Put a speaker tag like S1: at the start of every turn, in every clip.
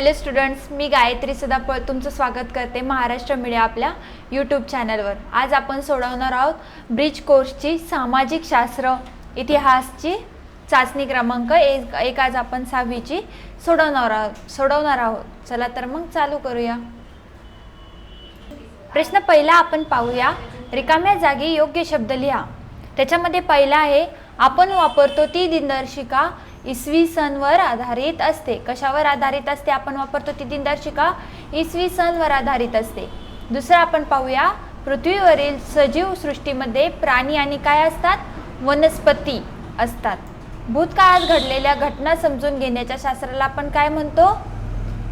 S1: Hello students मी गायत्री सदाफळ तुमचं स्वागत करते महाराष्ट्र मीडिया आपल्या यूट्यूब चॅनलवर आज आपण सोडवणार आहोत ब्रिज कोर्सची सामाजिक शास्त्र इतिहासची चाचणी क्रमांक एक एक आज आपण सहावीची सोडवणार आहोत सोडवणार आहोत. चला तर मग चालू करूया. प्रश्न पहिला आपण पाहूया. रिकाम्या जागी योग्य शब्द लिहा. त्याच्यामध्ये पहिला आहे आपण वापरतो ती दिनदर्शिका इसवी सणवर आधारित असते. कशावर आधारित असते? आपण वापरतो ती दिनदर्शिका. इसवी सणवर आधारित असते. दुसरं आपण पाहूया पृथ्वीवरील सजीव सृष्टीमध्ये प्राणी आणि काय असतात? वनस्पती असतात. भूतकाळात घडलेल्या घटना समजून घेण्याच्या शास्त्राला आपण काय म्हणतो?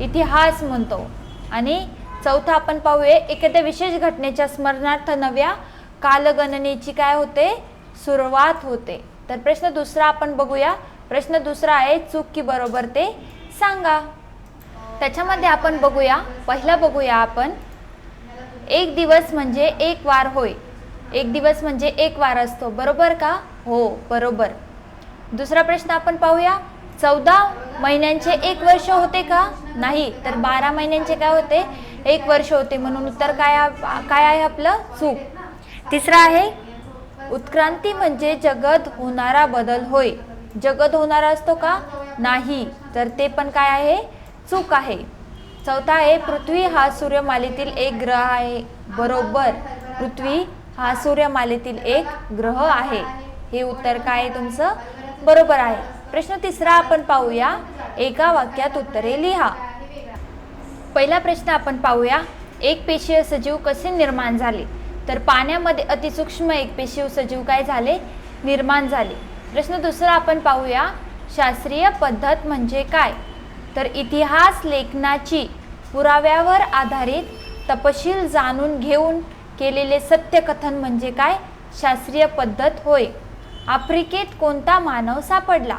S1: इतिहास म्हणतो. आणि चौथा आपण पाहूया एखाद्या विशेष घटनेच्या स्मरणार्थ नव्या कालगणनेची काय होते? सुरुवात होते. तर प्रश्न दुसरा आपण बघूया प्रश्न दुसरा आहे चूक की बरोबर ते सांगा. त्याच्यामध्ये आपण बघूया पहिला बघूया आपण. एक दिवस म्हणजे एक वार होय. एक दिवस म्हणजे एक वार असतो. बरोबर का? हो बरोबर. दुसरा प्रश्न आपण पाहूया. चौदा महिन्यांचे एक वर्ष होते का? नाही तर बारा महिन्यांचे काय होते? एक वर्ष होते. म्हणून उत्तर काय काय आहे आपलं? चूक. तिसरा आहे उत्क्रांती म्हणजे जगत होणारा बदल होय. जगत होणारा असतो का? नाही. तर ते पण काय आहे? चूक आहे. चौथा आहे पृथ्वी हा सूर्यमालेतील एक ग्रह आहे. बरोबर. पृथ्वी हा सूर्यमालेतील एक ग्रह आहे. हे उत्तर काय आहे तुमचं? बरोबर आहे. प्रश्न तिसरा आपण पाहूया. एका वाक्यात उत्तरे लिहा. पहिला प्रश्न आपण पाहूया. एक पेशीय सजीव कसे निर्माण झाले? तर पाण्यामध्ये अतिसूक्ष्म एक पेशीय सजीव काय झाले? निर्माण झाले. प्रश्न दुसरा आपण पाहूया शास्त्रीय पद्धत म्हणजे काय? तर इतिहास लेखनाची पुराव्यावर आधारित तपशील जाणून घेऊन केलेले सत्यकथन म्हणजे काय? शास्त्रीय पद्धत होय. आफ्रिकेत कोणता मानव सापडला?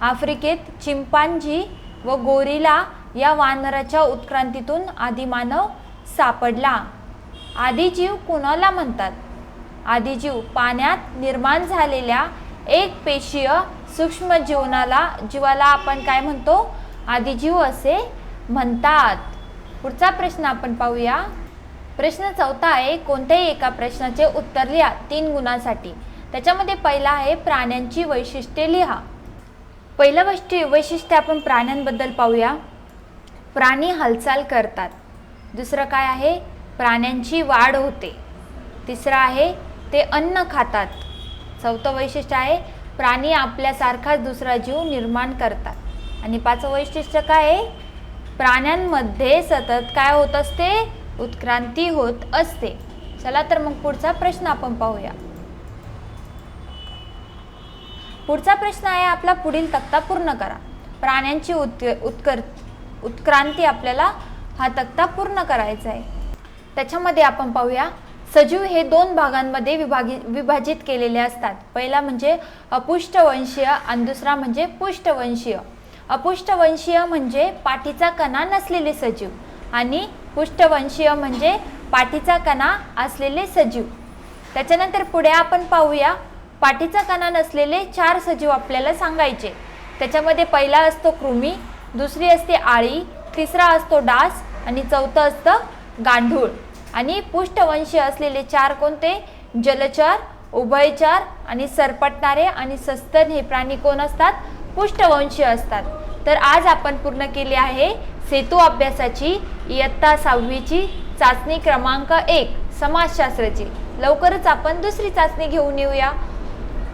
S1: आफ्रिकेत चिंपांजी व गोरिला या वानराच्या उत्क्रांतीतून आदिमानव सापडला. आदिजीव कुणाला म्हणतात? आदिजीव पाण्यात निर्माण झालेल्या एक पेशीय सूक्ष्म जीवनाला जीवाला आपण काय म्हणतो? आदिजीव असे म्हणतात. पुढचा प्रश्न आपण पाहूया. प्रश्न चौथा आहे कोणत्याही एका प्रश्नाचे उत्तर लिहा तीन गुणांसाठी. त्याच्यामध्ये पहिला आहे प्राण्यांची वैशिष्ट्ये लिहा. पहिलं वैशिष्ट्य वैशिष्ट्य आपण प्राण्यांबद्दल पाहूया. प्राणी हालचाल करतात. दुसरं काय आहे? प्राण्यांची वाढ होते. तिसरं आहे ते अन्न खातात. चौथं वैशिष्ट्य आहे प्राणी आपल्यासारखाच दुसरा जीव निर्माण करतात. आणि पाचवं वैशिष्ट्य काय आहे? प्राण्यांमध्ये सतत काय होत असते? उत्क्रांती होत असते. चला तर मग पुढचा प्रश्न आपण पाहूया. पुढचा प्रश्न आहे आपला पुढील तक्ता पूर्ण करा. प्राण्यांची उत् उत्कर उत्क्रांती आपल्याला हा तक्ता पूर्ण करायचा आहे. त्याच्यामध्ये आपण पाहूया. सजीव हे दोन भागांमध्ये विभागी विभाजित केलेले असतात. पहिला म्हणजे अपुष्टवंशीय आणि दुसरा म्हणजे पुष्टवंशीय. अपुष्टवंशीय म्हणजे पाठीचा कणा नसलेले सजीव आणि पुष्टवंशीय म्हणजे पाठीचा कणा असलेले सजीव. त्याच्यानंतर पुढे आपण पाहूया. पाठीचा कणा नसलेले चार सजीव आपल्याला सांगायचे. त्याच्यामध्ये पहिला असतो कृमी दुसरी असते आळी तिसरा असतो डास आणि चौथं असतं गांढूळ आणि पुष्टवंशी असलेले चार कोणते? जलचर उभयचर आणि सरपटणारे आणि सस्तन हे प्राणी कोण असतात? पुष्टवंशी असतात. तर आज आपण पूर्ण केली आहे सेतू अभ्यासाची इयत्ता सहावीची चाचणी क्रमांक एक समाजशास्त्राची. लवकरच आपण दुसरी चाचणी घेऊन येऊया.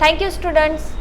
S1: Thank you students